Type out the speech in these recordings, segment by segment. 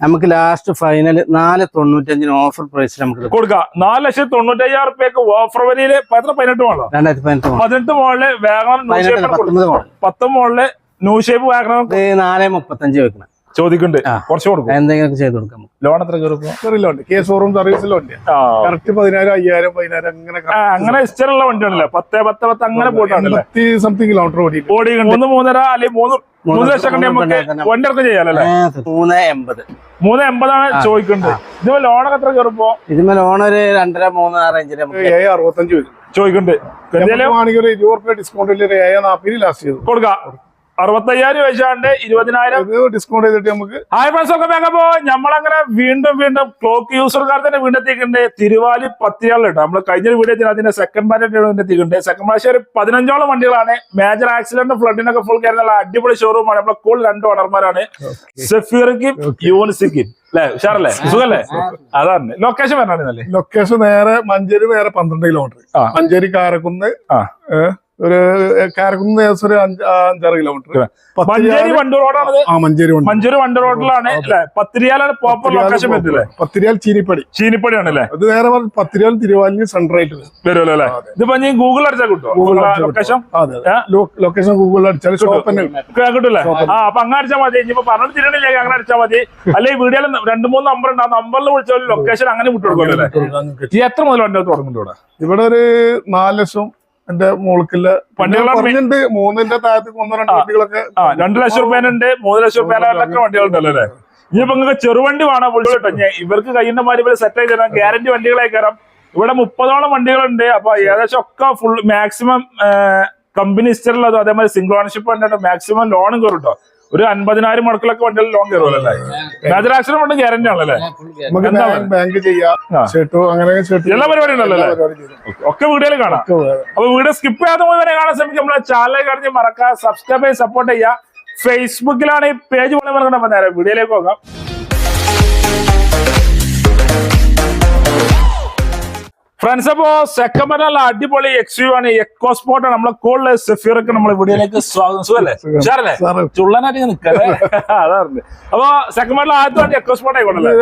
നമുക്ക് last final നാല് തൊണ്ണൂറ്റഞ്ചിന് offer price നമുക്ക്. കൊടുക്കാം. നാല് ലക്ഷത്തി തൊണ്ണൂറ്റയ്യായിരം റുപ്യക്ക് ഓഫർ വരിയിൽ എത്ര പതിനെട്ട് മോളോ രണ്ടായിരത്തി പതിനെട്ട് പതിനെട്ട് മോളിൽ ഷേപ്പ് പത്തൊമ്പത് പത്ത് മോളിൽ ന്യൂ ഷേപ്പ് വാഗണം നാല് മുപ്പത്തഞ്ച് വെക്കണം. ചോദിക്കുന്നുണ്ട്. ആ. കുറച്ച് കൊടുക്കും. എന്തെങ്കിലും ചെയ്ത് കൊടുക്കാം ലോൺ എത്ര കയറും സർവീസിലുണ്ട് കെ ഷോറൂം സർവീസിലുണ്ട് കറക്റ്റ് പതിനായിരം അയ്യായിരം പതിനായിരം അങ്ങനെ അങ്ങനെ ഇഷ്ടമുള്ള വണ്ടിയാണല്ലേ. പത്ത് പത്ത് പത്ത് അങ്ങനെ പോയിട്ടാണല്ലേ എൺപത്തി സംതിങ് കിലോമീറ്റർ ഓടിയിട്ട് ഓടി മൂന്ന് മൂന്നര അല്ലെങ്കിൽ മൂന്ന് മൂന്ന് ലക്ഷം കണ്ടി നമുക്ക് മൂന്ന് വണ്ടി ഇറക്കം ചെയ്യാലല്ലേ? ആ, മൂന്ന് എൺപത്. മൂന്ന് എൺപതാണ് ചോദിക്കുന്നത് ഇത് ലോണൊക്കെ എത്ര കയറുമ്പോ ഇതിന്മേൽ ലോൺ ഒരു രണ്ടര മൂന്ന് ആ റേഞ്ചിൽ നമുക്ക് ഏ അറുപത്തഞ്ച് വരും. ചോദിക്കുന്നുണ്ട് എന്തായാലും ഒരു ഇരുപത് റുപ്യ ഡിസ്കൗണ്ടിൽ ഒരു ഏ നാൽപ്പതിന് ലാസ്റ്റ് ചെയ്തു. കൊടുക്കാം. അറുപത്തയ്യായിരം വെച്ചാണ്ട് ഇരുപതിനായിരം. ഡിസ്കൗണ്ട് ചെയ്തിട്ട് നമുക്ക് ഹായ് ഫ്രണ്ട്സ് ഒക്കെ വേഗപ്പോ നമ്മളങ്ങനെ വീണ്ടും വീണ്ടും ക്ലോക്ക് യൂസർക്കാർ തന്നെ വീണ്ടും എത്തിക്കണ്ടേ തിരുവാലി പത്തിയാളിലുണ്ട് നമ്മൾ കഴിഞ്ഞ വീഡിയോ അതിന്റെ സെക്കൻഡ് പാർട്ടി എത്തിയിട്ടുണ്ട്. സെക്കൻഡ് പ്രാവശ്യം ഒരു പതിനഞ്ചോളം വണ്ടികളാണ്. മേജർ ആക്സിഡന്റ് ഫ്ലഡിനൊക്കെ ഫുൾ കയറുന്ന അടിപൊളി ഷോറൂമാണ് നമ്മളെ കൂടുതൽ രണ്ട് ഓണർമാരാണ് സെഫീർക്കും യൂണിസിക്കും അല്ലെ ഉഷാറല്ലേ? സുഖല്ലേ? അതാണ്. ലൊക്കേഷൻ വരണല്ലേ ലൊക്കേഷൻ നേരെ മഞ്ചേരി നേരെ പന്ത്രണ്ട് കിലോമീറ്റർ മഞ്ചേരി കാരക്കുന്ന് ഒരു കാരക്കുന്ന് ഏകദേശം ഒരു അഞ്ച് അഞ്ചാറ് കിലോമീറ്റർ മഞ്ചേരി വണ്ടൂർ റോഡാണ് ആ മഞ്ചേരി മഞ്ചേരി വണ്ടൂർ റോഡിലാണ് അല്ലെ? പത്തിരിയാലാണ് പോപ്പർ ലൊക്കേഷൻ പറ്റില്ലേ പത്തിരിയാൽ ചീനിപ്പടി. ചീനിപ്പടിയാണ് അല്ലേ അത് നേരെ പറഞ്ഞു പത്തിരിയാൽ തിരുവാലിന് വരും. വരുമല്ലോ അല്ലേ? ഇതിപ്പോ ഞാൻ ഗൂഗിൾ അടിച്ചാൽ കിട്ടും? ഗൂഗിൾ ലൊക്കേഷൻ ലൊക്കേഷൻ ഗൂഗിളിൽ അടിച്ചാൽ കിട്ടൂല്ലേ ആ അപ്പൊ അങ്ങനെ അടിച്ചാൽ മതി. ഇനിയിപ്പോ പറഞ്ഞു തിരണില്ലേ അങ്ങനെ അടിച്ചാൽ മതി. അല്ലെങ്കിൽ വീഡിയോയിൽ രണ്ട് മൂന്ന് നമ്പർ ഉണ്ട്. ആ നമ്പറിൽ വിളിച്ചാൽ ലൊക്കേഷൻ അങ്ങനെ വിട്ടുകൊടുക്കുമല്ലോ അല്ലേ? ഈ എത്ര മുതൽ വണ്ടി തുടങ്ങുന്നുണ്ട് ഇവിടെ? ഇവിടെ ഒരു നാല് ലക്ഷം എന്റെ മോൾക്കില്ല. പണ്ടുകളുണ്ട് പറഞ്ഞിട്ടുണ്ട് മൂന്നിന്റെ താഴത്തേക്ക് ഒന്നോ രണ്ടോ വണ്ടികളൊക്കെ രണ്ട് ലക്ഷം രൂപേനുണ്ട് മൂന്ന് ലക്ഷം റുപ്യയിലൊക്കെ വണ്ടികളുണ്ടല്ലോ അല്ലേ? ഇനിയിപ്പോ നിങ്ങൾക്ക് ചെറുവണ്ടി വേണോ വിളിച്ചോട്ടെ ഇവർക്ക് കഴിയുന്ന മാതിരി ഇവർ സെറ്റ് ആയി തരാം. ഗ്യാരണ്ടി വണ്ടികളായി കയറാം. ഇവിടെ മുപ്പതോളം വണ്ടികളുണ്ട്. അപ്പൊ ഏകദേശം ഒക്കെ ഫുൾ മാക്സിമം കമ്പനി ഹിസ്റ്ററിലതോ അതേമാതിരി സിംഗിൾ ഓണർഷിപ്പ് ഉണ്ടോ മാക്സിമം ലോണും കയറും കേട്ടോ ഒരു അൻപതിനായിരം മുടക്കിലൊക്കെ വണ്ടികൾ ലോൺ കയറുമല്ലേ അല്ലേ കൊണ്ട് വണ്ടി ഗ്യാരണ്ടി ആണല്ലേ? നമുക്ക് ബാങ്ക് ചെയ്യാം. എല്ലാ പരിപാടി ഉണ്ടല്ലോ ഒക്കെ വീഡിയോയിൽ കാണാം. അപ്പൊ വീഡിയോ സ്കിപ്പ് ചെയ്യാതെ പോയി വരെ കാണാൻ ശ്രമിക്കും നമ്മളെ ചാനൽ കാണിച്ച് മറക്കുക സബ്സ്ക്രൈബ് ചെയ്ത് സപ്പോർട്ട് ചെയ്യുക. ഫേസ്ബുക്കിലാണ് ഈ പേജ് പോലെ മറക്കണം നേരെ വീഡിയോയിലേക്ക് പോകാം. ഫ്രണ്ട്സ് അപ്പോ സെക്കൻഡ് നല്ല അടിപൊളി എക്സ് യു ആണ്. എക്കോ സ്പോർട്ട് ആണ്. നമ്മളെ കോളിലെ സെഫീറൊക്കെ നമ്മളെ വീഡിയോയിലേക്ക് സ്വാഗതം. സുഖല്ലേ? സുഖം. ഉഷാറല്ലേ? സാറ്. ചുള്ളനായിട്ട് നിക്കല്ലേ അതാണ് അപ്പൊ സെക്കൻഡ് ആദ്യമായിട്ട് ആദ്യത്തെ വണ്ടി എക്കോ സ്പോർട്ട് ആയിക്കോട്ടെ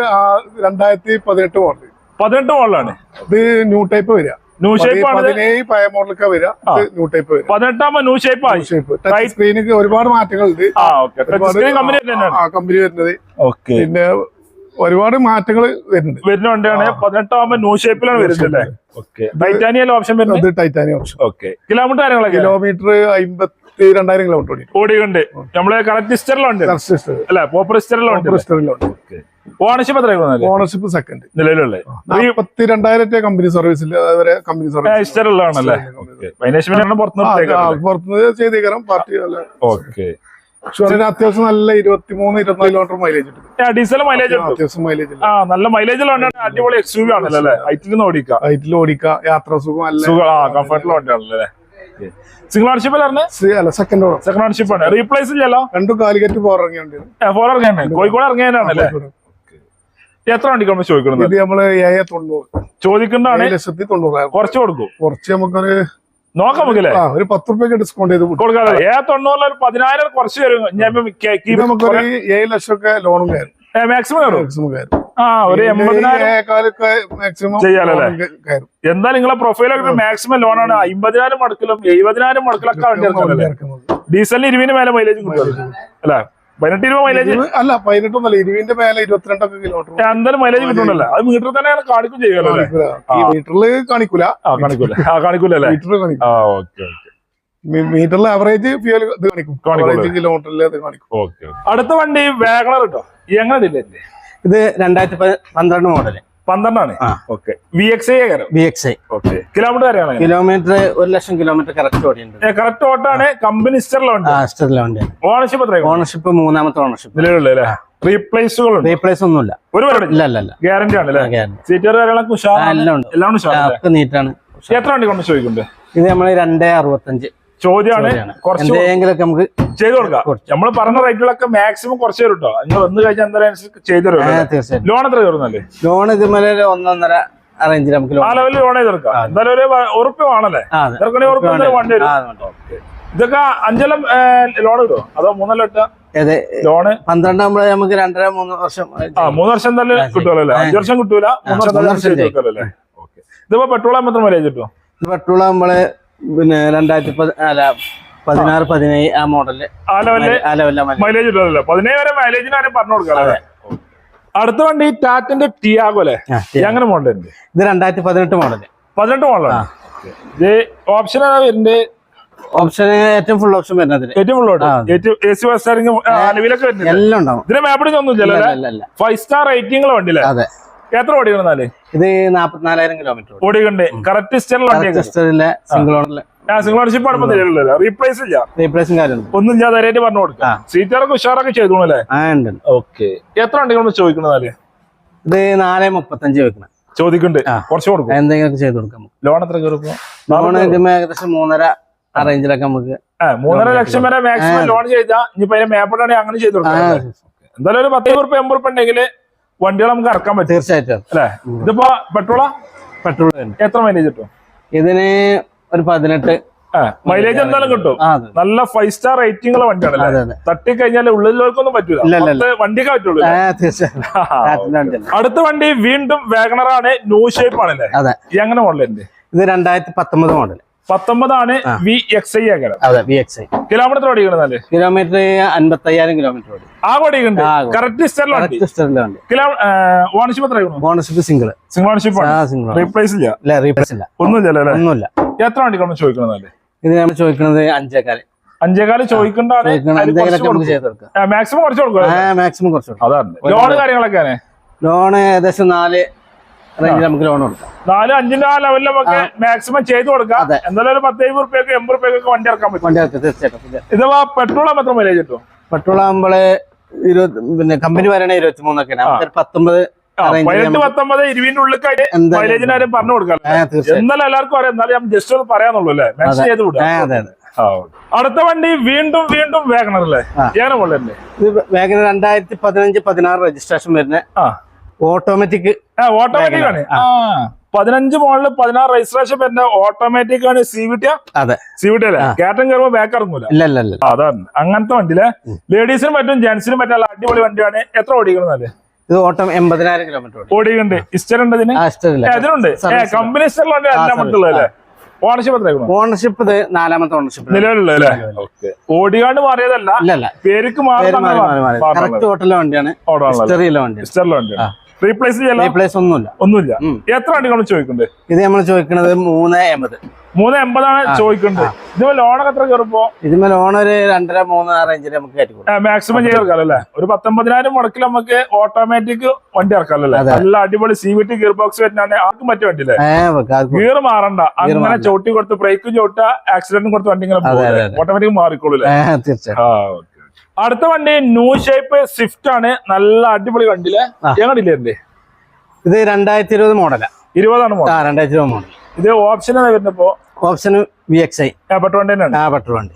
രണ്ടായിരത്തി പതിനെട്ട് മോഡൽ പതിനെട്ട് മോഡലാണ് ഇത് ന്യൂ ടൈപ്പ് വരിക. ന്യൂ ഷേപ്പ് പതിനേഴ് പഴയ മോഡലൊക്കെ വരിക. ഇത് ന്യൂ ടൈപ്പ് വരിക. പതിനെട്ടാകുമ്പോ ന്യൂ ഷേപ്പ് ആയി. ഷേപ്പ് ടച്ച് സ്ക്രീനിക്ക് ഒരുപാട് മാറ്റങ്ങളുണ്ട്. കമ്പനി ആ കമ്പനി വരുന്നത്. ഓക്കെ പിന്നെ ഒരുപാട് മാറ്റങ്ങൾ വരുന്നുണ്ട്. വരുന്ന വണ്ടിയാണ് പതിനെട്ടാകുമ്പോ ന്യൂ ഷേപ്പിലാണ് വരുന്നത് ടൈറ്റാനിയൽ ഓപ്ഷൻ വരുന്നത്? Titanium option okay. കിലോമീറ്റർ കാര്യങ്ങളൊക്കെ? കിലോമീറ്റർ അമ്പത്തി രണ്ടായിരം കിലോമീറ്റർ ഓടി ഓടിയുണ്ട് നമ്മൾ കറക്റ്റ് ഹിസ്റ്ററിലുണ്ട് അല്ലെ പോപ്പർ ഹിസ്റ്ററിലുണ്ട് ഓണർഷിപ്പ് എത്ര ഓണർഷിപ്പ് സെക്കൻഡ് നിലവിലുള്ള നാൽപ്പത്തി രണ്ടായിരത്തെ കമ്പനി സർവീസിൽ അതുവരെ കമ്പനി സർവീസ് ഹിസ്റ്ററിലാണല്ലേ പുറത്തുനിന്ന് പുറത്തുനിന്ന് ചെയ്തേക്കണം പാർട്ടി ഓക്കെ. പക്ഷെ അത്യാവശ്യം നല്ല ഇരുപത്തിമൂന്ന് ഇരുപത്തിനാല് കിലോമീറ്റർ മൈലേജ് ഡീസൽ മൈലേജ് അത്യാവശ്യം മൈലേജ് ആ നല്ല മൈലേജ് അടിപൊളി എക്സ് യു ആണല്ലോ അല്ലേ? ഹൈറ്റിൽ ഓടിക്കാം. ഹൈറ്റിൽ ഓടിക്കുക യാത്ര സുഖം കംഫർട്ടുള്ള വണ്ടിയാണല്ലേ സിംഗിൾ ഓണർഷിപ്പ് അല്ല സെക്കൻഡ് ഓണർ സെക്കൻഡ് ഓണർഷിപ്പ് ആണ്. റീപ്ലേസ് ചെയ്യാലോ രണ്ടും കാലിക്കറ്റ് ഫോർ ഇറങ്ങിയുണ്ട് ഫോർ ഇറങ്ങിയാണ്. കോഴിക്കോട് ഇറങ്ങിയാണല്ലേ എത്ര വണ്ടിക്ക് നമ്മൾ ചോദിക്കണം ഇത് നമ്മൾ ഏഴ് തൊണ്ണൂറ്. ചോദിക്കുന്നതാണ് ഏഴ് ലക്ഷത്തി തൊണ്ണൂറ് കുറച്ച് കൊടുക്കും. കുറച്ച് നമുക്കൊരു നോക്കാം നമുക്കല്ലേ ഒരു പത്ത് റുപ്യക്ക് ഡിസ്കൗണ്ട് ചെയ്ത് കൊടുക്കാം. ഏ തൊണ്ണൂറിൽ ഒരു പതിനായിരം കുറച്ച് തരും. നമുക്കൊരു ഏഴ് ലക്ഷം ഒക്കെ ലോണും കയറും. മാക്സിമം കയറും? മാക്സിമം കയറും. ആ ഒരു എൺപതിനായിരം ഏഴേക്കാലൊക്കെ മാക്സിമം ചെയ്യാലല്ലേ? എന്താ നിങ്ങളെ പ്രൊഫൈലൊക്കെ മാക്സിമം ലോണാണ് അമ്പതിനായിരം മടക്കിലും എഴുപതിനായിരം മടക്കിലൊക്കെ. ഡീസലിന് ഇരുപതിന് മേലെ മൈലേജ് കിട്ടും. അല്ലെ? പതിനെട്ട് രൂപ മൈലേജ് അല്ല പതിനെട്ടൊന്നല്ല ഇരുവിന്റെ മേലെ ഇരുപത്തിരണ്ടൊക്കെ കിലോമീറ്റർ എന്തായാലും മൈലേജ് കിട്ടുന്നുണ്ടല്ലോ. അത് മീറ്റർ തന്നെ കാണിക്കും ചെയ്യുമല്ലോ മീറ്ററിൽ കാണിക്കൂല. ആ. കാണിക്കൂല. ആ കാണിക്കൂലല്ലേ? മീറ്ററിൽ കാണിക്കും. ആ ഓക്കെ ഓക്കെ മീറ്ററിൽ ആവറേജ് ഫ്യൂൽ ഇത് കാണിക്കും. കാണിക്കും. കിലോമീറ്ററിൽ ഇത് കാണിക്കും. ഓക്കെ അടുത്ത വണ്ടി വേഗണർ കേട്ടോ എങ്ങനെ ഇത് രണ്ടായിരത്തി പന്ത്രണ്ട് മോഡൽ പന്ത്രണ്ടാണ്. Okay. V X I V X I okay. Kilometre വരെയാണ് കിലോമീറ്റർ ഒരു ലക്ഷം കിലോമീറ്റർ കറക്റ്റ് ഓടിയുണ്ട് കറക്റ്റ് ഓട്ടാണ്. കമ്പനി സ്റ്റെറിലുണ്ട് വണ്ടിയാണ്. ഓണർഷിപ്പ് എത്ര ഓണർഷിപ്പ് മൂന്നാമത്തെ ഓണർഷിപ്പ്. നിലവിലുള്ള അല്ലേ? റീപ്ലേസുകളുണ്ട്. റീപ്ലേസ് ഒന്നുമില്ല. ഒരു ഇല്ല ഇല്ല ഗ്യാരണ്ടി ആണ് അല്ലേ? സീറ്റർ കാര്യങ്ങളൊക്കെ ഉഷാറാണ്. എല്ലാം ഉണ്ട്. എല്ലാം നീറ്റാണ് എത്ര വണ്ടി കൊണ്ട് ചോദിക്കുന്നുണ്ട്? ഇത് നമ്മൾ രണ്ടേ അറുപത്തഞ്ച്. ചോദ്യമാണ്. എന്തെങ്കിലുമൊക്കെ നമുക്ക് ചെയ്ത് കൊടുക്കാം. നമ്മൾ പറഞ്ഞ റേറ്റുകളൊക്കെ മാക്സിമം കുറച്ച് തരും കേട്ടോ നിങ്ങൾ വന്നു കഴിഞ്ഞാൽ എന്തായാലും ചെയ്തു തരും ലോൺ എത്ര തരുന്നല്ലേ ലോൺ ഇതുമലയിൽ ഒരു ഒന്നൊന്നര റേഞ്ചിൽ നമുക്ക് ആ ലെവലിൽ ലോൺ ചെയ്തെടുക്കാം എന്തായാലും ഒരു ഉറുപ്പ് വേണല്ലേ? ഉറുപ്പ് വണ്ടി ഇതൊക്കെ അഞ്ചെല്ലാം ലോൺ കിട്ടുമോ അതോ മൂന്നെല്ലാം ഇട്ട? ഏത്? ലോണ് നമുക്ക് രണ്ടര മൂന്ന് വർഷം ആ മൂന്ന് വർഷം തന്നെ കിട്ടുമല്ലോ അഞ്ചു വർഷം കിട്ടൂല മൂന്ന് വർഷം ഇതിപ്പോ പെട്രോൾ എത്ര മൈലേജ് കിട്ടും പെട്രോൾ നമ്മൾ പിന്നെ രണ്ടായിരത്തി അല്ല പതിനാറ് പതിനേഴ് ആ മോഡൽ ആ ലെവലിൽ ആ ലെവലിലെ. മൈലേജ് പതിനേഴ് വരെ മൈലേജിന് ആരും പറഞ്ഞു കൊടുക്കാം അടുത്ത വണ്ടി ടാറ്റിന്റെ ടിയാഗോ അല്ലേ? അങ്ങനെ മോഡൽ ഇത് രണ്ടായിരത്തി പതിനെട്ട് മോഡൽ പതിനെട്ട് മോഡലാണ് ഇത് ഓപ്ഷൻ ഏതാ വരുന്നത് ഓപ്ഷൻ ഏറ്റവും ഫുൾ ഓപ്ഷൻ വരുന്നത് ഏറ്റവും ഫുൾ ഓപ്ഷൻ എല്ലാം ഉണ്ടാവും. ഇതിന് മാപ്പിടി ഒന്നും ഇല്ല. ഫൈവ് സ്റ്റാർ റേറ്റിംഗ് വണ്ടി അതെ. എത്ര ഓടി വന്നാൽ? ഇത് നാപ്പത്തിനാലായിരം കിലോമീറ്റർ ഓടിയുണ്ട് കറക്റ്റ് സ്റ്റെറിലെ സിംഗിൾ ഓണറിലെ സിംഗിൾ ഓണർഷിപ്പ് തരില്ലല്ലോ റീപ്ലേസ് ഇല്ല. റീപ്ലേസും കാര്യമുണ്ട് ഒന്നും ഞാൻ ധൈര്യമായിട്ട് പറഞ്ഞു കൊടുക്കാം. സീറ്ററൊക്കെ ഉഷാറൊക്കെ ചെയ്തു അല്ലേ. ഓക്കെ എത്ര വണ്ടികൾ ചോദിക്കണതാൽ ഇത് നാല് മുപ്പത്തഞ്ച് വെക്കണം ചോദിക്കണ്ട്. കുറച്ച് കൊടുക്കും. എന്തെങ്കിലും ചെയ്ത് കൊടുക്കാം ലോൺ എത്ര ലോൺ ഏകദേശം മൂന്നര ആ റേഞ്ചിലൊക്കെ നമുക്ക് മൂന്നര ലക്ഷം വരെ മാക്സിമം ലോൺ ചെയ്താൽ ഇനിയിപ്പോ അതിന്റെ മേപ്പിട്ടാണെങ്കിൽ അങ്ങനെ ചെയ്ത് കൊടുക്കാം എന്തായാലും ഒരു പത്ത് ഉറുപ്പ് എൺപത് ഉറുപ്പ് ഉണ്ടെങ്കിൽ വണ്ടികൾ നമുക്ക് ഇറക്കാൻ പറ്റും. തീർച്ചയായിട്ടും. അല്ലെ? ഇതിപ്പോ പെട്രോളാ? പെട്രോൾ എത്ര മൈലേജ് കിട്ടും? ഇതിന് ഒരു പതിനെട്ട്. മൈലേജ് എന്തായാലും കിട്ടും. നല്ല ഫൈവ് സ്റ്റാർ റേറ്റിംഗ് ഉള്ള അതെ തട്ടി കഴിഞ്ഞാൽ ഉള്ളിലേക്കൊന്നും പറ്റൂല. വണ്ടിക്ക് പറ്റുള്ളൂ. അടുത്ത വണ്ടി വീണ്ടും വാഗണറാണ് ന്യൂ ഷേപ്പ് ആണല്ലേ എങ്ങനെ മോഡലിന്റെ ഇത് രണ്ടായിരത്തി പത്തൊമ്പത് മോഡൽ പത്തൊമ്പതാണ് വി എക്സ് ഐ അകലം അതെ വി എക്സ് ഐ കിലോമീറ്റർ ഓടിക്കണല്ലേ കിലോമീറ്റർ അൻപത്തയ്യായിരം കിലോമീറ്റർ ഓടി. ആ ഓടിക്കുന്നുണ്ട് കറക്റ്റ് ഓണർഷിപ്പ് എത്ര ownership single single ownership replace ഇല്ല? ഇല്ല റീപ്ലേസ് ഇല്ല. ഒന്നുമില്ല ഒന്നുമില്ല. എത്ര വണ്ടികളാണ് ചോദിക്കണതല്ലേ ഇത് നമ്മൾ ചോദിക്കുന്നത് അഞ്ചേക്കാൽ അഞ്ചേകാൽ ചോദിക്കണ്ടാണ്. ചോദിക്കണം എന്തെങ്കിലുമൊക്കെ നമുക്ക് ചെയ്ത് കൊടുക്കാം. മാക്സിമം കുറച്ച് കൊടുക്കും മാക്സിമം കുറച്ച് കൊടുക്കാം. ലോൺ കാര്യങ്ങളൊക്കെ ലോണ് ഏകദേശം നാല് റേഞ്ചിൽ നമുക്ക് ലോൺ കൊടുക്കാം. നാല് അഞ്ചിന്റെ ആ ലെവലിൽ നമുക്ക് മാക്സിമം ചെയ്ത് കൊടുക്കാം. എന്തായാലും ഒരു പത്ത് എഴുപത് റുപ്യക്ക് എൺപത് റുപ്യക്ക് വണ്ടി ഇറക്കാൻ പറ്റും. വണ്ടി ഇറക്കാം തീർച്ചയായിട്ടും. ഇത് പെട്രോൾ എത്ര മൈലേജ് കിട്ടും? പെട്രോൾ ആകുമ്പോൾ ഇരുപത്തി പിന്നെ കമ്പനി വരണേ ഇരുപത്തി മൂന്നൊക്കെയാണ് പത്തൊമ്പത് ആ, range ൽ പതിനെട്ട് നമുക്ക് പത്തൊമ്പത് ഇരുപതിന്റെ ഉള്ളിലേക്കായിട്ട് മൈലേജിന് ആരും പറഞ്ഞു കൊടുക്കാം ആ, എന്നാലും എല്ലാവർക്കും അറിയാം. എന്നാലും ഞാൻ ജസ്റ്റ് ഒന്ന് പറയാന്നുള്ളൂ അല്ലേ? മാക്സിമം ചെയ്ത് അടുത്ത വണ്ടി വീണ്ടും വീണ്ടും വേഗണർ അല്ലേ? വേഗന രണ്ടായിരത്തി പതിനഞ്ച് പതിനാറ് രജിസ്ട്രേഷൻ വരുന്നത് ഓട്ടോമാറ്റിക് ആ ഓട്ടോമാറ്റിക് ആണ്. പതിനഞ്ച് മോളിൽ പതിനാറ് രജിസ്ട്രേഷൻ വരുന്ന ഓട്ടോമാറ്റിക് ആണ് സി വി ടി അതെ. സി വി ടി അല്ലേ? കയറ്റം കയറുമ്പോ ബാക്ക് ഇറങ്ങൂല? ഇല്ല ഇല്ല ഇല്ല. അതാണ്. അങ്ങനത്തെ വണ്ടിയിലെ ലേഡീസിനും പറ്റും ജെന്റ്സിനും പറ്റും അടിപൊളി വണ്ടിയാണ്. എത്ര ഓടിക്കണമെന്നല്ലേ ഇത് ഓട്ടം എൺപതിനായിരം കിലോമീറ്റർ ഓടിയുണ്ട് ഇസ്റ്റർ ഉണ്ട് അതിനുണ്ട് കമ്പനി ഇസ്റ്ററിലുണ്ട് അല്ലേ ഓണർഷിപ്പ് ഓണർഷിപ്പ് ഇത് നാലാമത്തെ ഓണർഷിപ്പ് നിലവിലുള്ള ഓടികാണ്ട് മാറിയതല്ല. പേർക്ക് പേര് മാറി മാറി മാറി. കറക്റ്റ് ഹോട്ടലിലെ വണ്ടിയാണ്. ഹിസ്റ്ററിയിലെ വണ്ടിയാണ്. ഹിസ്റ്ററിലെ വണ്ടിയാണ്. റീപ്ലേസ് ചെയ്യല്ല റീപ്ലേസ് ഒന്നുമില്ല. ഒന്നുമില്ല. എത്ര വണ്ടി നമ്മൾ ചോദിക്കുന്നുണ്ട്? ഇത് നമ്മൾ ചോദിക്കുന്നത് മൂന്ന് എൺപത്. മൂന്ന് എൺപതാണ് ചോദിക്കുന്നുണ്ട്. ഇതിന് ലോണൊക്കെ എത്ര കയറുമ്പോ? ഇതിന് ലോൺ ഒരു രണ്ടര മൂന്ന് ആ റേഞ്ചിൽ നമുക്ക് കയറ്റി മാക്സിമം ഇറക്കാം അല്ലേ? ഒരു പത്തൊമ്പതിനായിരം മുടക്കിൽ നമുക്ക് ഓട്ടോമാറ്റിക് വണ്ടി ഇറക്കാമല്ലേ നല്ല അടിപൊളി C V T gear box വരുന്നതാണ്. ആർക്കും പറ്റിയ കൊടുക്കാം. ഗിയർ മാറണ്ട. അങ്ങനെ ചോട്ടി ചവിട്ടി കൊടുത്ത് ബ്രേക്കും ചോട്ട ആക്സിഡന്റും കൊടുത്ത് വണ്ടി ഇങ്ങനെ. ഓട്ടോമാറ്റിക് മാറിക്കോളൂ ആ. അടുത്ത വണ്ടി ന്യൂ ഷേപ്പ് സ്വിഫ്റ്റ് ആണ്. നല്ല അടിപൊളി വണ്ടിയിലെ. അല്ലേ ഞങ്ങളില്ലേ ഇത് രണ്ടായിരത്തി ഇരുപത് മോഡലാ ഇരുപതാണ് മോഡൽ രണ്ടായിരത്തി ഇരുപത് മോഡൽ ഇത് option വരുന്നപ്പോ option V X I petrol വണ്ടി ആ പെട്രോൾ വണ്ടി.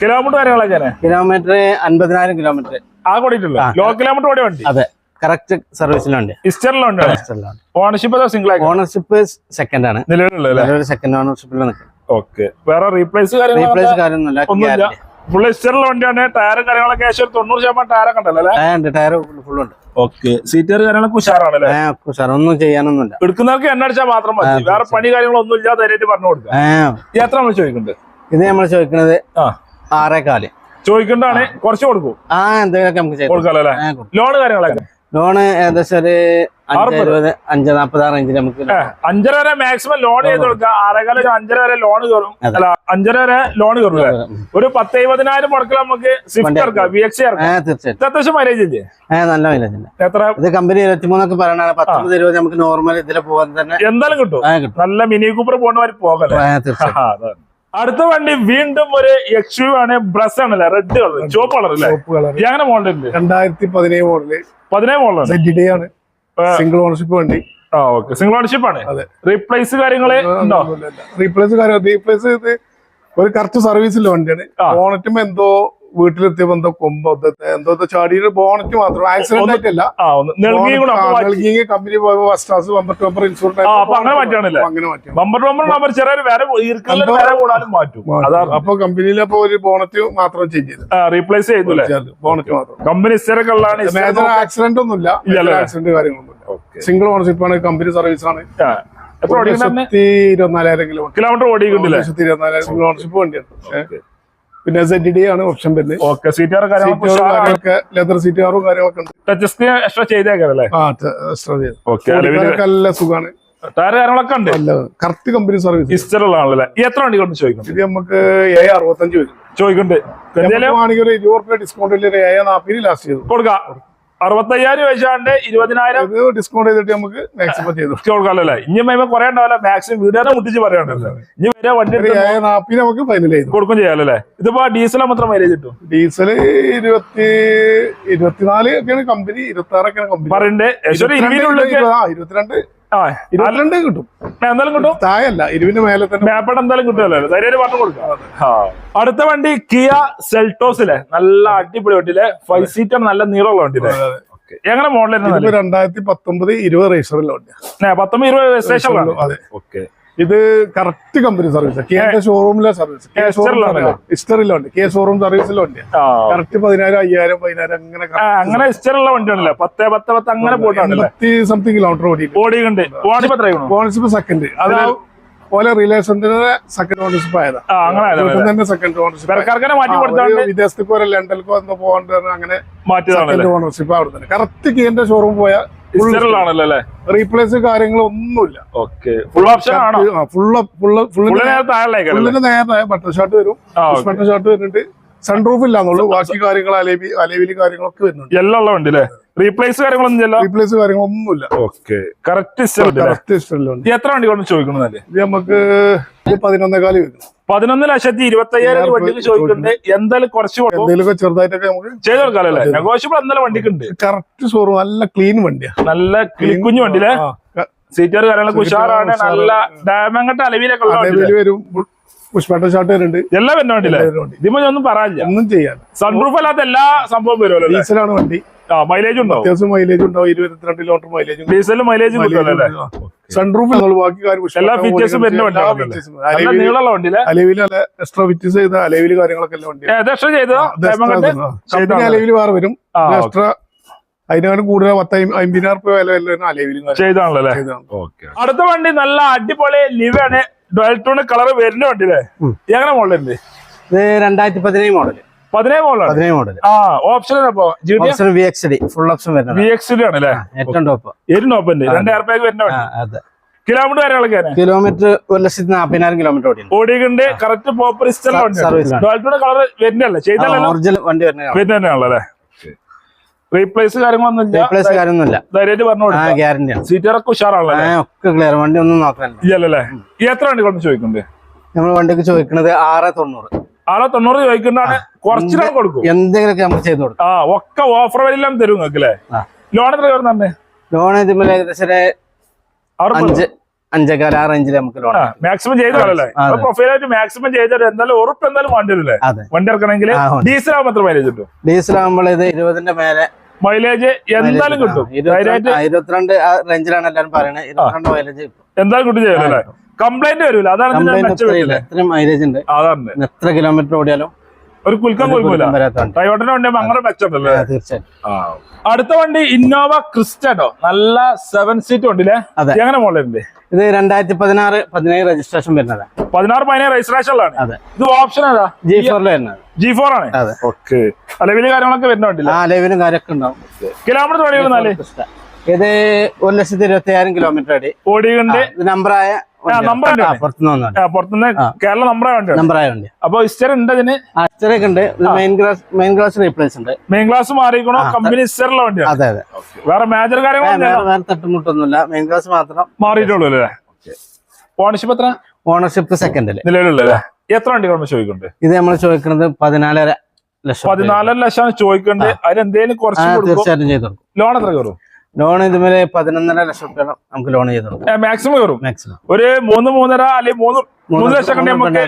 കിലോമീറ്റർ കാര്യങ്ങളൊക്കെ കിലോമീറ്റർ അൻപതിനായിരം കിലോമീറ്റർ ആ കൂടിയിട്ടുള്ള. ലോ കിലോമീറ്റർ ഓടി വണ്ടി? അതെ. കറക്റ്റ് സർവീസിലുണ്ട് ഇസ്റ്ററിലുണ്ട് ഓണർഷിപ്പ് സിംഗിൾ ഓണർഷിപ്പ് സെക്കൻഡ് ആണ്. നിലവിലുള്ള സെക്കൻഡ് ഓണർഷിപ്പിൽ നിൽക്കുന്നത്. ഓക്കെ. വേറെ റീപ്ലേസ് കാര്യം റീപ്ലേസ് കാര്യമൊന്നുമില്ല. ഫുൾ വണ്ടിയാണ്. ടയറും കാര്യങ്ങളൊക്കെ ഏകദേശം തൊണ്ണൂറ് ശതമാനം ടയറൊക്കെ ഉണ്ടല്ലോ ഉണ്ട്. ടയർ ഫുൾ ഉണ്ട്. ഓക്കെ സീറ്റർ കാര്യങ്ങളൊക്കെ ഉഷാറാണല്ലേ? ഒന്നും ചെയ്യാനൊന്നുമില്ല. എടുക്കുന്നവർക്ക് എണ്ണ അടിച്ചാൽ മാത്രം മതി. വേറെ പണി കാര്യങ്ങളൊന്നും ഇല്ലാതെ ധൈര്യമായിട്ട് പറഞ്ഞു കൊടുക്കുക. എത്ര നമ്മൾ ചോദിക്കുന്നുണ്ട്? ഇത് നമ്മൾ ചോദിക്കുന്നത് ആ. ആറേ കാൽ ചോദിക്കണ്ടാണ് കുറച്ച് കൊടുക്കും. ആ എന്തെങ്കിലുമൊക്കെ നമുക്ക് അല്ലേ? ലോൺ കാര്യങ്ങളൊക്കെ? ലോണ് ഏകദേശം ഒരു അഞ്ച്. അഞ്ച് നാൽപ്പത് ആ റേഞ്ചിൽ നമുക്ക് അഞ്ചര വരെ മാക്സിമം ലോൺ ചെയ്ത് കൊടുക്കുക ആറേകാലം ഒരു അഞ്ചര വരെ ലോൺ കയറും. അല്ല അഞ്ചര വരെ ലോൺ കയറും ഒരു പത്ത് എഴുപതിനായിരം മുടക്കിൽ നമുക്ക് സ്വിഫ്റ്റ് വണ്ടി ഇറക്കാം വി എക്സ് ഇറക്കാം ഏ തീർച്ചയായിട്ടും. അത്യാവശ്യം മൈലേജ് ഇല്ലേ? നല്ല മൈലേജ് ഉണ്ട് എത്ര? ഇത് കമ്പനി ഇരുപത്തിമൂന്നൊക്കെ പറയണ പത്തൊമ്പത് ഇരുപത് നമുക്ക് നോർമൽ ഇതിൽ പോകാൻ തന്നെ എന്തായാലും കിട്ടും. നല്ല മിനി കൂപ്പർ മാതിരി പോകല്ലേ അതാണ്. അടുത്ത വണ്ടി വീണ്ടും ഒരു എക്സ് യു ആണ്. ബ്രസ് ആണല്ലേ റെഡ് കളർ ചുവപ്പ് കളർ അല്ലേ അങ്ങനെ മോഡൽ രണ്ടായിരത്തി പതിനേഴ് മോഡൽ പതിനേഴ് മോഡലാണ് സെഡ് ഡേ ആണ്. സിംഗിൾ ഓണർഷിപ്പ് വണ്ടി. ആ ഓക്കെ സിംഗിൾ ഓണർഷിപ്പ് ആണ്. അതെ. റീപ്ലേസ് കാര്യങ്ങളെ ഉണ്ടോ? റീപ്ലേസ് കാര്യം റീപ്ലേസ് ചെയ്ത് ഒരു കറക്റ്റ് സർവീസിലെ വണ്ടിയാണ്. ഓണറ്റുമ്പോ എന്തോ വീട്ടിലെത്തിയപ്പോ എന്തോ കൊമ്പ് എന്തോ ചാടിയുടെ ബോണറ്റ് മാത്രം. ആക്സിഡന്റ് ആയിട്ടല്ല. നെൽകിയും കമ്പനി പോയപ്പോ first class bumper topper insurance അങ്ങനെ മാറ്റി. ബമ്പർ നമ്പർ ചെറിയൊരു വേറെ കൂടാനും മാറ്റും. അപ്പൊ കമ്പനിയിൽ അപ്പൊ ഒരു ബോണറ്റ് മാത്രം ചേഞ്ച് ചെയ്തു. റീപ്ലേസ് ചെയ്തു ബോണറ്റ് മാത്രം. കമ്പനി ഇസ്റ്ററൊക്കെയുള്ളതാണ് മേജർ ആക്സിഡന്റ് ഒന്നുമില്ല. ഇല്ല ആക്സിഡന്റ് കാര്യങ്ങളൊന്നുമില്ല. സിംഗിൾ ഓണർഷിപ്പ് ആണ് കമ്പനി സർവീസ് ആണ്. എത്ര ഇരുപത്തിനാലായിരം കിലോമീറ്റർ. കിലോമീറ്റർ ഓടിക്കുന്നില്ല ഇരുപത്തിനാലായിരം സിംഗിൾ ഓണർഷിപ്പ് വണ്ടിയാണ്. പിന്നെ സെഡ് ഡി ആണ് ഓപ്ഷൻ വരുന്നത്. ഓക്കെ സീറ്റ് കാര്യങ്ങളൊക്കെ ലെതർ സീറ്റ് കാറും കാര്യങ്ങളൊക്കെ ഉണ്ട്. ടച്ച് സ്ക്രീൻ എക്സ്ട്രാ ചെയ്തേക്കാരല്ലേ ആ എക്സ്ട്രാ ചെയ്തു. ഓക്കെ നല്ല സുഖമാണ് ടയർ കാര്യങ്ങളൊക്കെ ഉണ്ട്? കറക്റ്റ് കമ്പനി സർവീസ് ഇസ്റ്ററുള്ളതാണല്ലേ ഈ എത്ര വണ്ടികളുണ്ട് ചോദിക്കും ഇത് നമുക്ക് ഏ അറുപത്തഞ്ച് ചോദിക്കുന്നുണ്ട്. ആണെങ്കിൽ ഒരു ഇരുപത് ഡിസ്കൗണ്ടിൽ ഒരു ഏ നാൽപ്പതിന് ലാസ്റ്റ് ചെയ്തു. കൊടുക്കാം. അറുപത്തയ്യായിരം വെച്ചാണ്ട് ഇരുപതിനായിരം ഡിസ്കൗണ്ട് ചെയ്തിട്ട് നമുക്ക് മാക്സിമം ചെയ്തു. കൊടുക്കാമല്ലോ ഇനി മൈമ കുറെ ഉണ്ടാവില്ല മാക്സിമം വീടുകാരെ മുട്ടിച്ച് പറയാണ്ടല്ലോ. ഇനി വരെ വണ്ടി എടുത്ത് നമുക്ക് ഫൈനൽ ചെയ്തു. കൊടുക്കും ചെയ്യാലല്ലേ? ഇതിപ്പോ ഡീസൽ മാത്രം മൈലേജ് കിട്ടും? ഡീസൽ ഇരുപത്തി ഇരുപത്തിനാല് ഒക്കെയാണ് കമ്പനി ഇരുപത്തി ആറൊക്കെയാണ് കമ്പനി പറയണ്ടേ ഇരുപത്തിരണ്ട് ഇരുപത്തിരണ്ട് കിട്ടും. എന്തായാലും കിട്ടും. താഴല്ല ഇരുവിന് മേലെ തന്നെ. മേപ്പട് എന്തായാലും കിട്ടുമല്ലോ ധൈര്യം പറഞ്ഞു കൊടുക്കാം. അടുത്ത വണ്ടി കിയ സെൽട്ടോസിലെ. നല്ല അടിപൊളി വണ്ടിയിലെ. ഫൈവ് സീറ്റർ നല്ല നീളമുള്ള വണ്ടിയിലെ. എങ്ങനെ മോഡൽ രണ്ടായിരത്തി പത്തൊമ്പത് ഇരുപത് രജിസ്റ്ററിലെ വണ്ടിയാണ് പത്തൊമ്പത് ഇരുപത് രജിസ്ട്രേഷൻ ഓക്കെ. ഇത് കറക്റ്റ് കമ്പനി സർവീസ് കെ ഷോറൂമിലെ സർവീസ് കെ ഹിസ്റ്ററിലാണല്ലോ. ഹിസ്റ്ററിലുണ്ട് കെ ഷോറൂം സർവീസിലും ഉണ്ട്. ആ. കറക്റ്റ് പതിനായിരം അയ്യായിരം പതിനായിരം അങ്ങനെ അങ്ങനെ ഇസ്റ്ററുള്ള വണ്ടിയാണല്ലേ? പത്ത് പത്ത് പത്ത് അങ്ങനെ പോയിട്ടാണല്ലേ? സംതിങ് കിലോമീറ്റർ ഓടി ഓടിയുണ്ട് ഓണർഷിപ്പ് സെക്കൻഡ് അത് പോലെ റിലേഷന്റെ സെക്കൻഡ് ഓണർഷിപ്പ് ആയതാണ് സെക്കൻഡ് ഓണർഷിപ്പ് മാറ്റി കൊടുത്താണ്ട് വിദേശത്തേക്കോ ലണ്ടനിലേക്കോ പോകേണ്ടത് പോകേണ്ട അങ്ങനെ സെക്കൻഡ് ഓണർഷിപ്പ് അവിടെ തന്നെ. കറക്റ്റ് കീന്റെ ഷോറൂം പോയാൽ റീപ്ലേസ് കാര്യങ്ങളൊന്നുമില്ല ഓക്കെ ഫുൾ ഓപ്ഷൻ ആണോ ഫുള്ള് ഫുള്ള് ഫുള്ള് ഫുള്ള് നേരത്തെ ആയല്ലേക്കല്ലേ ഫുള്ളിന് നേരെ ബട്ടൺ ഷർട്ട് വരും ബട്ടൺ ഷർട്ട് വരുന്നുണ്ട് സൺറൂഫ് ഇല്ലാന്നുള്ളൂ ബാക്കി കാര്യങ്ങൾ അലേബി അലേബിലി കാര്യങ്ങളൊക്കെ വരുന്നുണ്ട് എല്ലാം ഉള്ള വണ്ടി അല്ലേ റീപ്ലേസ് കാര്യങ്ങളൊന്നും ചെല്ലാം റീപ്ലേസ് കാര്യങ്ങളൊന്നുമില്ല. ഓക്കെ കറക്റ്റ് കറക്റ്റ് ഇത് എത്ര വണ്ടി കൊണ്ട് ചോദിക്കണമെന്നല്ലേ ഇത് നമുക്ക് പതിനൊന്നേകാൽ പതിനൊന്ന് ലക്ഷത്തി ഇരുപത്തി അയ്യായിരം വണ്ടിക്ക് ചോദിക്കുന്നുണ്ട്. എന്തായാലും കുറച്ച് എന്തെങ്കിലും എന്തെങ്കിലുമൊക്കെ ചെറുതായിട്ടൊക്കെ നമുക്ക് ചെയ്ത് കൊടുക്കാമല്ലേ നെഗോഷ്യബിൾ എന്തായാലും വണ്ടിക്ക് ഉണ്ട്. കറക്റ്റ് ഷോറൂം നല്ല ക്ലീൻ വണ്ടിയാണ് നല്ല കിളിക്കുഞ്ഞു വണ്ടിയിലെ സീറ്റർ കാര്യങ്ങളൊക്കെ ഉഷാറാണ്. നല്ല ഡാമങ്ങട്ട് അലവിലൊക്കെ ഉള്ള വരും. പുഷ്പട്ട വരുന്നുണ്ട്. എല്ലാം വരുന്ന വണ്ടിയില്ലേ? വരുന്ന വണ്ടി. ഇതിമോ ഒന്നും പറയാനില്ല. ഒന്നും ചെയ്യാൻ സൺപ്രൂഫ് അല്ലാത്ത എല്ലാ സംഭവം വരുമല്ലോ ഡീസലാണ് വണ്ടി. ആ മൈലേജ് ഉണ്ടോ? അത്യാവശ്യം മൈലേജ് ഉണ്ടാവും ഇരുപത്തിരണ്ട് കിലോമീറ്റർ മൈലേജ് ഡീസലിൽ മൈലേജ് സൺറൂഫ് ബാക്കി എല്ലാ ഫീച്ചേഴ്സും വരുന്ന എക്സ്ട്രാ ചെയ്ത കാര്യങ്ങളൊക്കെ എല്ലാം വണ്ടി വേറെ വരും. എക്സ്ട്രാ അതിനേക്കാളും കൂടുതൽ പത്ത് അമ്പതിനായിരം രൂപ വില വരുന്ന അലേവിലും ചെയ്താണല്ലോ. അടുത്ത വണ്ടി നല്ല അടിപൊളി ലിവാണ് ഡോൾട്ടോണ് കളർ വരുന്ന വണ്ടി അല്ലേ ഉം. എങ്ങനെ മോഡലുണ്ട് ഇത് രണ്ടായിരത്തി പതിനേഴ് മോഡൽ പതിനേഴ് മോഡലാണ് പതിനേഴ് മോഡൽ ആ option option V X D full option വരുന്നത്. വി എക്സ് ഡി ആണല്ലേ ഏറ്റവും ടോപ്പ് രണ്ട് എയർ ബാഗ് വരുന്ന അതെ. കിലോമീറ്റർ കാര്യങ്ങളൊക്കെ കിലോമീറ്റർ ഒരു ലക്ഷത്തി നാപ്പതിനായിരം കിലോമീറ്റർ ഓടിയുണ്ട് ഓടിയുണ്ട് കറക്റ്റ് പ്രോപ്പർ ഇഷ്ടമുള്ള വണ്ടി സർവീസ് കളർ വരുന്നല്ലേ ചെയ്തല്ലേ ഒറിജിനൽ വണ്ടി വരുന്ന വരുന്ന തന്നെയാണല്ലേ റീപ്ലേസ് കാര്യങ്ങളൊന്നും റീപ്ലേസ് കാര്യമൊന്നുമില്ല. ധൈര്യമായിട്ട് പറഞ്ഞു ആ ഗ്യാരണ്ടി ആണ്. സീറ്ററൊക്കെ ഉഷാറാണല്ലോ ഒക്കെ ക്ലിയർ വണ്ടി ഒന്നും നോക്കാനില്ല. ഇല്ലല്ലേ എത്ര വണ്ടി കൊണ്ട് ചോദിക്കുന്നുണ്ട്? നമ്മൾ വണ്ടിക്ക് ചോദിക്കുന്നത് ആറ് തൊണ്ണൂറ്. ആളെ തൊണ്ണൂറ് ചോദിക്കുന്നതാണ് കുറച്ചിനാൾ കൊടുക്കും. എന്തെങ്കിലുമൊക്കെ നമുക്ക് ചെയ്ത് കൊടുക്കാം. ആ ഒക്കെ ഓഫർ വരെല്ലാം തരും നിങ്ങൾക്ക് അല്ലേ. ലോൺ എത്ര വരുന്നുണ്ട് ലോൺ ഏകദേശം അഞ്ച് അഞ്ചേക്കാൽ ആ റേഞ്ചിൽ നമുക്ക് ലോൺ മാക്സിമം ചെയ്തല്ലേ പ്രൊഫൈലായിട്ട് മാക്സിമം ചെയ്തിട്ട് എന്തായാലും ഉറപ്പ് എന്തായാലും വണ്ടി വരില്ലേ? വണ്ടി ഇറക്കണമെങ്കിൽ. ഡീസൽ ആകുമ്പോൾ എത്ര മൈലേജ് കിട്ടും? ഡീസൽ ആകുമ്പോൾ ഇത് ഇരുപതിന്റെ മേലെ മൈലേജ് എന്തായാലും കിട്ടും. ഇരുപത്തിരണ്ട് ആ, റേഞ്ചിലാണ് എല്ലാവരും പറയുന്നത് ഇരുപത്തിരണ്ട് മൈലേജ് എന്തായാലും കിട്ടും ചെയ്യലല്ലേ കംപ്ലൈന്റ് വരില്ല അതാണ് മൈലേജ് ഉണ്ട്. എത്ര കിലോമീറ്റർ ഓടിയാലും ഒരു കുൽക്കം കുൽക്കൂല ടയോട്ടന്റെ വണ്ടി അങ്ങനെ മെച്ചമുണ്ടല്ലേ? തീർച്ചയായും. അടുത്ത വണ്ടി ഇന്നോവ ക്രിസ്റ്റോ നല്ല സെവൻ സീറ്റ് വണ്ടിയില്ലേ. എങ്ങനെ മോളിലുണ്ട് ഇത് രണ്ടായിരത്തി പതിനാറ് പതിനേഴ് രജിസ്ട്രേഷൻ വരുന്നത്. പതിനാറ് പതിനേഴ് രജിസ്ട്രേഷൻ അതെ. ഇത് ഓപ്ഷൻ ഏതാ? ജി ഫോറിൽ വരുന്നത്. ജി ഫോർ ആണ്? ഓക്കെ അലവിൽ കാര്യങ്ങളൊക്കെ വരുന്നുണ്ടല്ലോ ലൈവിനും കാര്യമൊക്കെ ഉണ്ടാവും. കിലോമീറ്റർ ഇത് ഒരു ലക്ഷത്തി ഇരുപത്തി ആയിരം കിലോമീറ്റർ അടി ഓടിയുണ്ട് നമ്പറായ. പുറത്തുനിന്ന്. കേരള നമ്പറായ വണ്ടി അപ്പൊ ഇസ്റ്റർ ഉണ്ട് main glass main glass replace ഉണ്ട്. മെയിൻ മാറിക്കണോ കമ്പനി അതെ അതെ. വേറെ മേജർ കാര്യങ്ങളൊന്നും തട്ടുമുട്ടൊന്നുമില്ല. മെയിൻ ഗ്ലാസ് മാത്രം മാറിയിട്ടുള്ളൂ അല്ലേ? ഓണർഷിപ്പ് എത്ര? ഓണർഷിപ്പ് സെക്കൻഡിൽ നിലവിലുള്ളല്ലേ എത്ര വണ്ടി നമ്മൾ ചോദിക്കുന്നുണ്ട്? ഇത് നമ്മൾ ചോദിക്കുന്നത് പതിനാലര ലക്ഷം പതിനാലര ലക്ഷം ചോദിക്കുന്നുണ്ട്. അതിലെന്തേലും എന്തെങ്കിലും കുറച്ച് കൊടുക്കും. തീർച്ചയായിട്ടും ചെയ്ത് ലോൺ എത്ര കയറും? ലോൺ ഇതുവരെ പതിനൊന്നര ലക്ഷം രൂപ നമുക്ക് ലോൺ ചെയ്ത് മാക്സിമം കയറും മാക്സിമം ഒരു മൂന്ന് മൂന്നര അല്ലെങ്കിൽ മൂന്ന് മൂന്ന് ലക്ഷം നമുക്ക്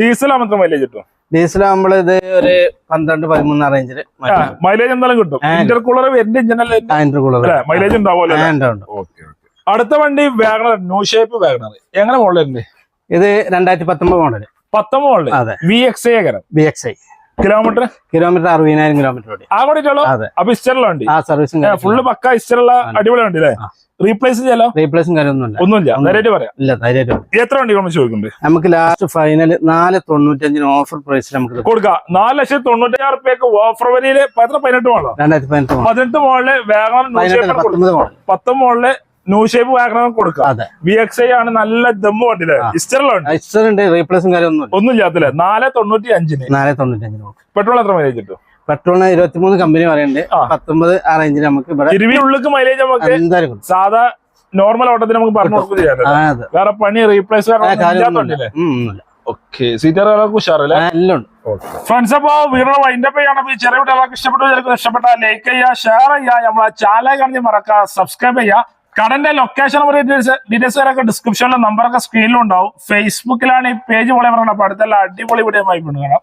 ഡീസൽ മാത്രം മൈലേജ് കിട്ടും? ഡീസൽ ആകുമ്പോൾ ഇത് ഒരു പന്ത്രണ്ട് പതിമൂന്ന് റേഞ്ചിൽ മൈലേജ് എന്തായാലും കിട്ടും. ഇന്റർകൂളർ കൂടെ മൈലേജ് ഉണ്ടാവുമല്ലോ അടുത്ത വണ്ടി വാഗണർ ന്യൂ ഷേപ്പ് വാഗണർ എങ്ങനെ മോഡലുണ്ട് ഇത് രണ്ടായിരത്തി പത്തൊമ്പത് മോഡൽ പത്തൊമ്പത് മോഡൽ അതെ. V X I V X I kilometre? Kilometre അറുപതിനായിരം കിലോമീറ്റർ ആ കൂടിയിട്ടുള്ളൂ അപ്പൊ ഇസ്റ്ററുള്ള വണ്ടി. ആ സർവീസും ഫുള്ള് പക്ക ഇസ്റ്ററുള്ള അടിപൊളി വണ്ടി അല്ലേ. റീപ്ലേസ് ചെയ്യാലോ? റീപ്ലേസും കാര്യമൊന്നുമില്ല. ഒന്നുമില്ല. ഒന്നും. നേരിട്ട് പറയാം. ഇല്ല ധൈര്യമായിട്ട് എത്ര വണ്ടി നമ്മൾ ചോദിക്കുന്നുണ്ട്? നമുക്ക് ലാസ്റ്റ് ഫൈനൽ നാല് തൊണ്ണൂറ്റഞ്ചിന് ഓഫർ പ്രൈസിൽ നമുക്ക് കൊടുക്കാം. നാല് ലക്ഷത്തി തൊണ്ണൂറ്റഞ്ചാറ് റുപ്യക്ക് ഓഫർ വരിയിൽ പതിനെട്ട് മോളോ മോഡലോ? രണ്ടായിരത്തി പതിനെട്ട് പതിനെട്ട് മോഡൽ വേഗം പത്തൊമ്പത് മോഡൽ ന്യൂ ഷേപ്പ് വാഗണർ കൊടുക്കാം. അതെ. വി എക്സ് ഐ ആണ് നല്ല ദമ്മ് വണ്ടിയിൽ ഇസ്റ്ററിലുണ്ട് ഉണ്ട് റീപ്ലേസും കാര്യമൊന്നും ഒന്നും ഇല്ലാത്തില്ല നാല് തൊണ്ണൂറ്റി അഞ്ചിന് നാല് തൊണ്ണൂറ്റി അഞ്ചിന് പെട്രോൾ എത്ര മൈലേജ് കിട്ടും? പെട്രോളിന് ഇരുപത്തിമൂന്ന് കമ്പനി പറയുന്നുണ്ട്. ആ. പത്തൊമ്പത് ആ റേഞ്ചിൽ നമുക്ക് ഇവിടെ മൈലേജ് നമുക്ക് എന്തായാലും സാധാ നോർമൽ ഓട്ടത്തിന് നമുക്ക് പറഞ്ഞു കൊടുക്കുകയാണ് അതെ. വേറെ പണി റീപ്ലേസ് ഓക്കെ സീറ്ററുകളൊക്കെ ഉഷാറല്ലേ? എല്ലാം ഉണ്ട്. ഫ്രണ്ട്സ് അപ്പോ വീഡിയോ വൈൻഡപ്പ് ചെയ്യണം ഈ ചെറിയ കുട്ടികളൊക്കെ ഇഷ്ടപ്പെട്ടു ചിലർക്ക് ഇഷ്ടപ്പെട്ടാൽ ലൈക്ക് ചെയ്യുക ഷെയർ ചെയ്യുക. നമ്മളെ ചാനൽ കാണി മറക്കുക സബ്സ്ക്രൈബ് ചെയ്യുക. കടന്റെ ലൊക്കേഷൻ ഡീറ്റെയിൽസ് ഡീറ്റെയിൽസ് ഡിസ്ക്രിപ്ഷനിലും നമ്പറൊക്കെ സ്ക്രീനിലും ഉണ്ടാവും. ഫേസ്ബുക്കിലാണ് ഈ പേജ് പോലെ പറയുന്നത് അപ്പൊ അടുത്തുള്ള അടിപൊളി വീഡിയോ ആയി കാണാം.